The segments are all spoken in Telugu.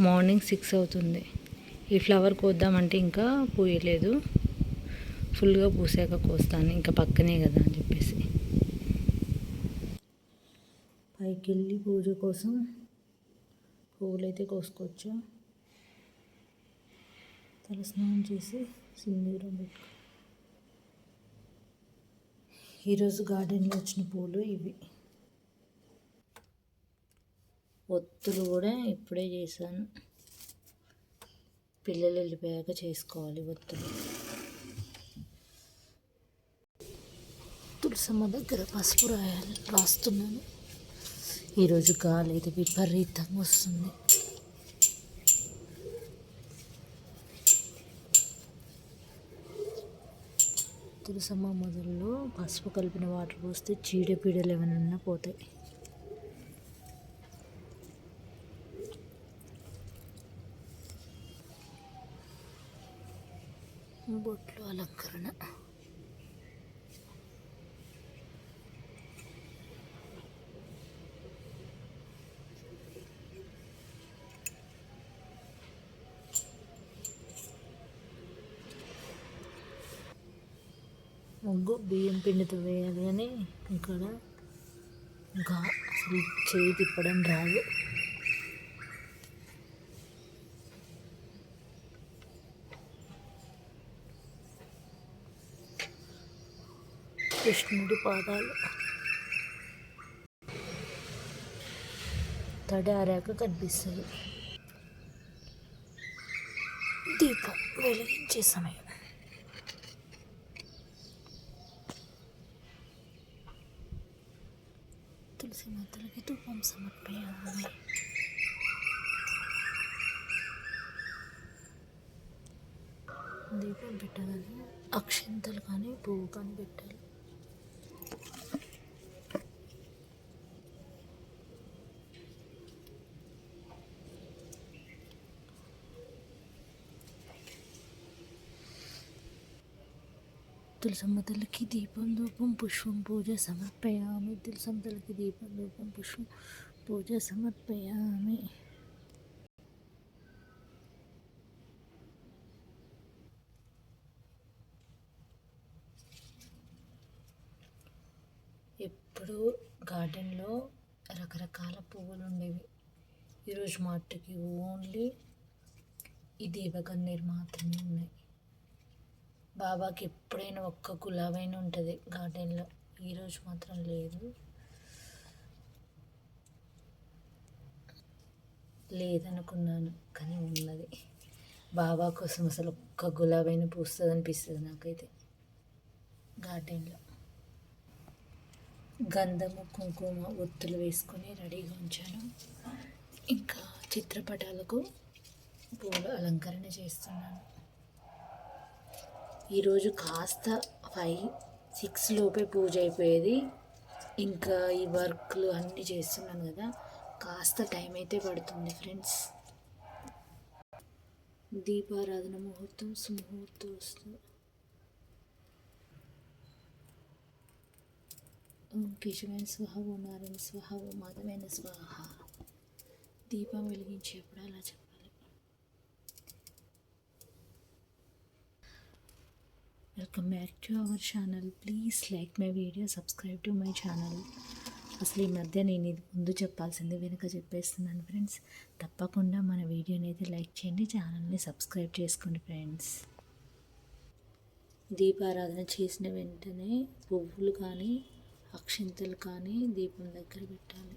మార్నింగ్ సిక్స్ అవుతుంది. ఈ ఫ్లవర్ కోద్దామంటే ఇంకా పూయలేదు. ఫుల్గా పూసాక కోస్తాను. ఇంకా పక్కనే కదా అని చెప్పేసి. పైకి వెళ్ళి పూజ కోసం పువ్వులైతే కోసుకోవచ్చు? తలస్నానం చేసి సింధూరం పెట్టుకో. ఈరోజు గార్డెన్లో వచ్చిన పూలు ఇవి. ఒత్తులు కూడా ఇప్పుడే చేశాను. పిల్లలు వెళ్ళిపోయాక చేసుకోవాలి ఒత్తులు. తులసమ్మ దగ్గర పసుపు రాయాలి రాస్తున్నాను. ఈరోజు గాలి అయితే విపరీతంగా వస్తుంది. తులసమ్మ మొదల్లో పసుపు కలిపిన వాటర్ పోస్తే చీడపీడలు ఏమైనా పోతాయి. బొట్లు అలంకరణ. ముగ్గు బియ్యం పిండితో వేయాలి అని ఇక్కడ ఇంకా అసలు చేయి తిప్పడం రాదు. కృష్ణుడి పాదాలు. తడి ఆరాక కనిపిస్తుంది. దీపం వెలిగించే సమయం. తులసి మాతలకి ధూపం సమర్పయామి దీపం పెట్టగానే అక్షింతలు కానీ పువ్వు కానీ పెట్టాలి. తులసమ్మ తల్లికి దీపం ధూపం పుష్పం పూజ సమర్పయామి. తులసమ్మ తల్లికి దీపం ధూపం పుష్పం పూజ సమర్పయామి. ఎప్పుడు గార్డెన్లో రకరకాల పువ్వులు ఉండేవి ఈరోజు మట్టుకి ఓన్లీ ఈ దేవగన్నేరు మాత్రమే ఉన్నాయి. బాబాకి ఎప్పుడైనా ఒక్క గులాబైనా ఉంటుంది గార్డెన్లో. ఈరోజు మాత్రం లేదు. లేదనుకున్నాను కానీ ఉన్నది. బాబా కోసం అసలు ఒక్క గులాబైనా పూస్తుంది అనిపిస్తుంది నాకైతే గార్డెన్లో. గంధము కుంకుమ ఒత్తులు వేసుకొని రెడీగా ఉంచాను. ఇంకా చిత్రపటాలకు పూలు అలంకరణ చేస్తున్నాను. ఈరోజు కాస్త ఫైవ్ సిక్స్ లోపే పూజ అయిపోయేది. ఇంకా ఈ వర్క్లు అన్నీ చేస్తున్నాను కదా. కాస్త టైం అయితే పడుతుంది ఫ్రెండ్స్. దీపారాధన ముహూర్తం సుముహూర్తం వస్తుంది ఓం కేశవైన స్వహ ఓం నారాయణ స్వహ ఓం మాధవైన స్వహ. దీపం వెలిగించేప్పుడు అలా చెప్పాలి welcome back to our channel. Please like my video subscribe to my channel. అసలు ఈ మధ్య నేను ఇది ముందు చెప్పాల్సింది వెనుక చెప్పేస్తున్నాను ఫ్రెండ్స్. తప్పకుండా మన వీడియోని అయితే లైక్ చేయండి ఛానల్ని సబ్స్క్రైబ్ చేసుకోండి ఫ్రెండ్స్. దీపారాధన చేసిన వెంటనే పువ్వులు కానీ అక్షింతలు కానీ దీపం దగ్గర పెట్టాలి.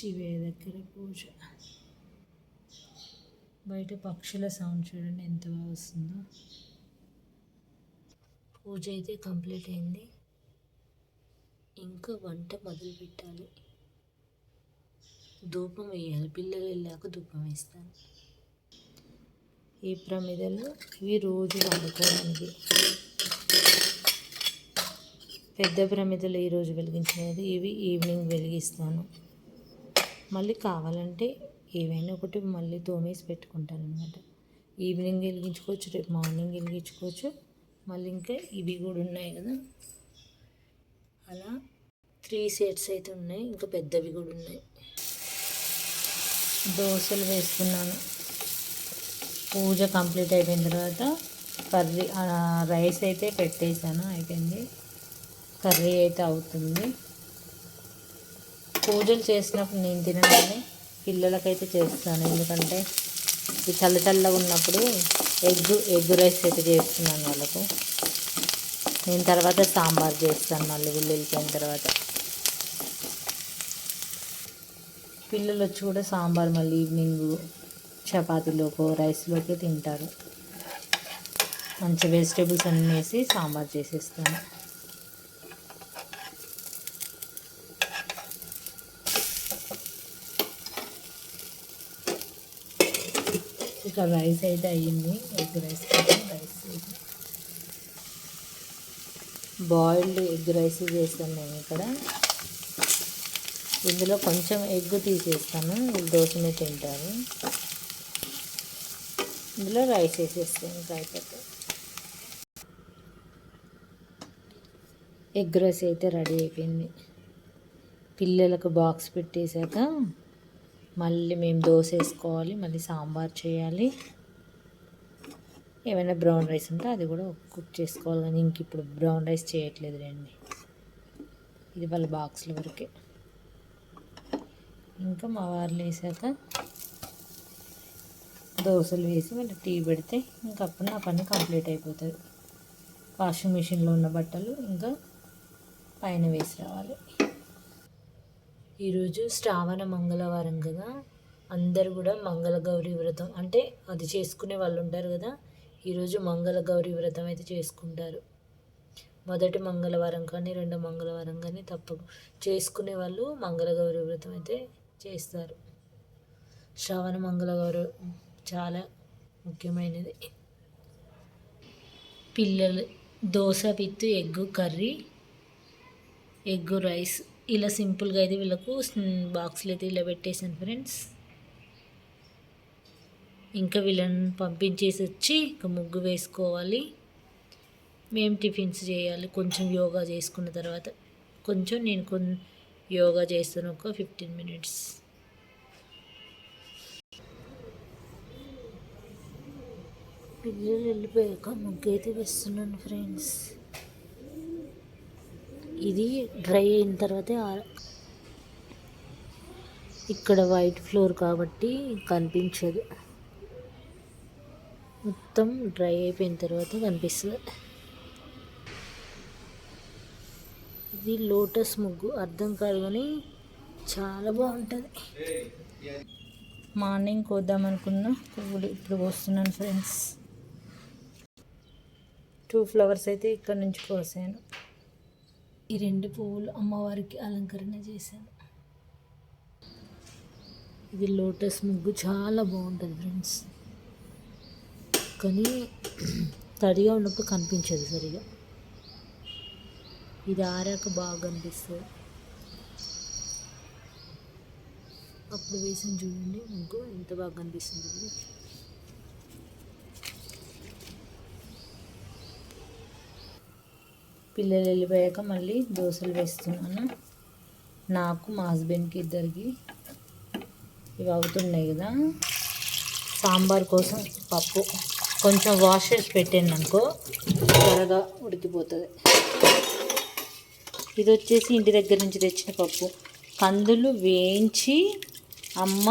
శివయ్య దగ్గర పూజ. బయట పక్షుల సౌండ్ చూడండి ఎంత బాగా వస్తుందో. పూజ అయితే కంప్లీట్ అయింది. ఇంకా వంట మొదలు పెట్టాలి. ధూపం వేయాలి. పిల్లలు వెళ్ళాక ధూపం వేస్తాను. ఈ ప్రమిదలు ఇవి రోజు వండుకోవడానికి. పెద్ద ప్రమిదలు ఈరోజు వెలిగించినది. ఇవి ఈవినింగ్ వెలిగిస్తాను. మళ్ళీ కావాలంటే ఏవైనా ఒకటి మళ్ళీ తోమేసి పెట్టుకుంటాను అనమాట ఈవినింగ్ వెలిగించుకోవచ్చు రేపు మార్నింగ్ వెలిగించుకోవచ్చు. మళ్ళీ ఇంకా ఇవి కూడా ఉన్నాయి కదా. అలా త్రీ సెట్స్ అయితే ఉన్నాయి ఇంకా పెద్దవి కూడా ఉన్నాయి. దోశలు వేసుకున్నాను. పూజ కంప్లీట్ అయిపోయిన తర్వాత కర్రీ రైస్ అయితే పెట్టేశాను అయిపోయింది. కర్రీ అయితే అవుతుంది. పూజలు చేసినప్పుడు నేను తినగానే పిల్లలకైతే చేస్తాను. ఎందుకంటే ఇది చల్ల ఉన్నప్పుడు ఎగ్ ఎగ్ రైస్ అయితే చేస్తున్నాను వాళ్ళకు. నేను తర్వాత సాంబార్ చేస్తాను మళ్ళీ వీళ్ళు వెళ్ళిపోయిన తర్వాత. పిల్లలు వచ్చి కూడా సాంబార్ మళ్ళీ ఈవినింగ్ చపాతీలోకో రైస్లోకి తింటారు. మంచి వెజిటేబుల్స్ అన్నీ వేసి సాంబార్ చేసేస్తాను. ఇక రైస్ అయితే అయ్యింది. Egg rice rice boiled egg rice చేస్తాను నేను ఇక్కడ. ఇందులో కొంచెం ఎగ్ తీసేస్తాను. దోశనే తింటాను ఇందులో రైస్ వేసేస్తాను ఇంకా అయిపోతుంది ఎగ్ రైస్ అయితే రెడీ అయిపోయింది. పిల్లలకు బాక్స్ పెట్టేశాక మళ్ళీ మేము దోశ వేసుకోవాలి మళ్ళీ సాంబార్ చేయాలి. ఏమైనా బ్రౌన్ రైస్ ఉంటే అది కూడా కుక్ చేసుకోవాలి కానీ ఇంక ఇప్పుడు బ్రౌన్ రైస్ చేయట్లేదు రండి. ఇది వాళ్ళ బాక్స్ల వరకే. ఇంకా మా వారు వేసాక దోశలు వేసి మళ్ళీ టీ పెడితే ఇంకా అప్పుడు నా పని కంప్లీట్ అయిపోతుంది. వాషింగ్ మిషన్లో ఉన్న బట్టలు ఇంకా పైన వేసి రావాలి. ఈరోజు శ్రావణ మంగళవారం కదా. అందరు కూడా మంగళగౌరీ వ్రతం అంటే అది చేసుకునే వాళ్ళు ఉంటారు కదా. ఈరోజు మంగళగౌరీ వ్రతం అయితే చేసుకుంటారు. మొదటి మంగళవారం కానీ రెండో మంగళవారం కానీ తప్ప చేసుకునే వాళ్ళు మంగళగౌరీ వ్రతం అయితే చేస్తారు. శ్రావణ మంగళ చాలా ముఖ్యమైనది. పిల్లలు dosa with egg curry egg rice ఇలా సింపుల్గా అయితే వీళ్ళకు బాక్స్లు అయితే ఇలా పెట్టేసాను ఫ్రెండ్స్. ఇంకా వీళ్ళని పంపించేసి వచ్చి ఇంకా ముగ్గు వేసుకోవాలి. మేము టిఫిన్స్ చేయాలి. కొంచెం యోగా చేసుకున్న తర్వాత. కొంచెం నేను కొన్ యోగా చేస్తాను ఒక ఫిఫ్టీన్ మినిట్స్. పిల్లలు వెళ్ళిపోయాక ముగ్గు అయితే వేస్తున్నాను ఫ్రెండ్స్. ఇది డ్రై అయిన తర్వాతే ఇక్కడ వైట్ ఫ్లోర్ కాబట్టి కనిపించదు. మొత్తం డ్రై అయిపోయిన తర్వాత కనిపిస్తుంది. ఇది లోటస్ ముగ్గు అర్థం కాదు కానీ చాలా బాగుంటుంది. మార్నింగ్ కోద్దాం అనుకున్నా. పువ్వులు ఇప్పుడు కోస్తున్నాను ఫ్రెండ్స్. టూ ఫ్లవర్స్ అయితే ఇక్కడ నుంచి కోసాను. ఈ రెండు పువ్వులు అమ్మవారికి అలంకరణ చేశాను. ఇది లోటస్ ముగ్గు చాలా బాగుంటుంది ఫ్రెండ్స్. కానీ తడిగా ఉన్నప్పుడు కనిపించదు సరిగా. ఇది ఆరాక బాగా కనిపిస్తుంది అప్పుడు వేసిన చూడండి ముగ్గు ఎంత బాగా కనిపిస్తుంది పిల్లలు వెళ్ళిపోయాక మళ్ళీ దోశలు వేస్తున్నాను. నాకు మా హస్బెండ్కి ఇద్దరికి ఇవి అవుతున్నాయి కదా. సాంబార్ కోసం పప్పు. కొంచెం వాష్ చేసి పెట్టాను అనుకో త్వరగా ఉడికిపోతుంది. ఇది వచ్చేసి ఇంటి దగ్గర నుంచి తెచ్చిన పప్పు. కందులు వేయించి అమ్మ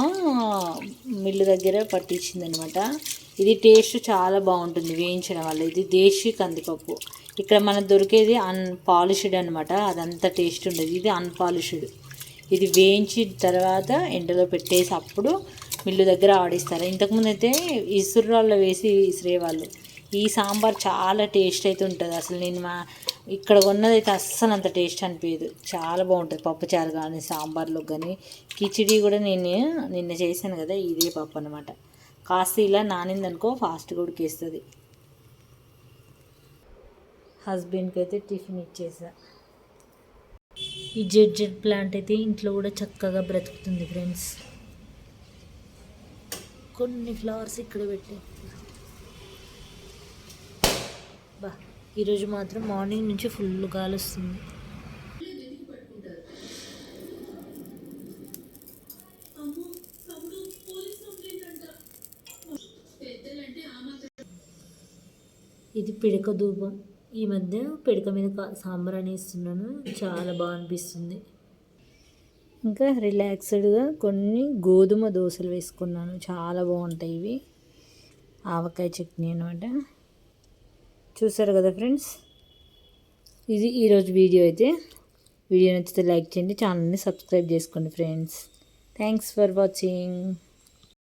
మిల్లు దగ్గర పట్టించింది అనమాట ఇది టేస్ట్ చాలా బాగుంటుంది వేయించడం వల్ల. ఇది దేశీ కందిపప్పు. ఇక్కడ మనకు దొరికేది అన్పాలిష్డ్ అనమాట అదంతా టేస్ట్ ఉండదు. ఇది అన్పాలిష్డ్. ఇది వేయించిన తర్వాత ఎండలో పెట్టేసి అప్పుడు మిల్లు దగ్గర ఆడిస్తారు. ఇంతకుముందు అయితే ఇసురాల్లో వేసి ఇసిరేవాళ్ళు. ఈ సాంబార్ చాలా టేస్ట్ అయితే ఉంటుంది. అసలు నేను మా ఇక్కడ కొన్నది అయితే అస్సలు అంత టేస్ట్ అనిపించదు చాలా బాగుంటుంది పప్పుచారు కానీ సాంబార్లో కానీ. కిచిడి కూడా నేను నిన్న చేశాను కదా ఇదే పప్పు అనమాట కాస్త ఇలా నానిందనుకో ఫాస్ట్గా ఉడికేస్తుంది హస్బెండ్కి అయితే టిఫిన్ ఇచ్చేసా. ఈ జెడ్ జెడ్ ప్లాంట్ అయితే ఇంట్లో కూడా చక్కగా బ్రతుకుతుంది ఫ్రెండ్స్. కొన్ని ఫ్లవర్స్ ఇక్కడ పెట్టి. బా ఈరోజు మాత్రం మార్నింగ్ నుంచి ఫుల్ గాలి వస్తుంది. ఇది పిడక దూపం ఈ మధ్య పిడక మీద కా- సాంబార్ అని ఇస్తున్నాను చాలా బాగా అనిపిస్తుంది. ఇంకా రిలాక్స్డ్గా కొన్ని గోధుమ దోశలు వేసుకున్నాను. చాలా బాగుంటాయి ఇవి. ఆవకాయ చట్నీ అనమాట చూసారు కదా ఫ్రెండ్స్? ఇది ఈరోజు వీడియో అయితే. వీడియో నచ్చితే లైక్ చేయండి. ఛానల్ని సబ్స్క్రైబ్ చేసుకోండి ఫ్రెండ్స్. Thanks for watching.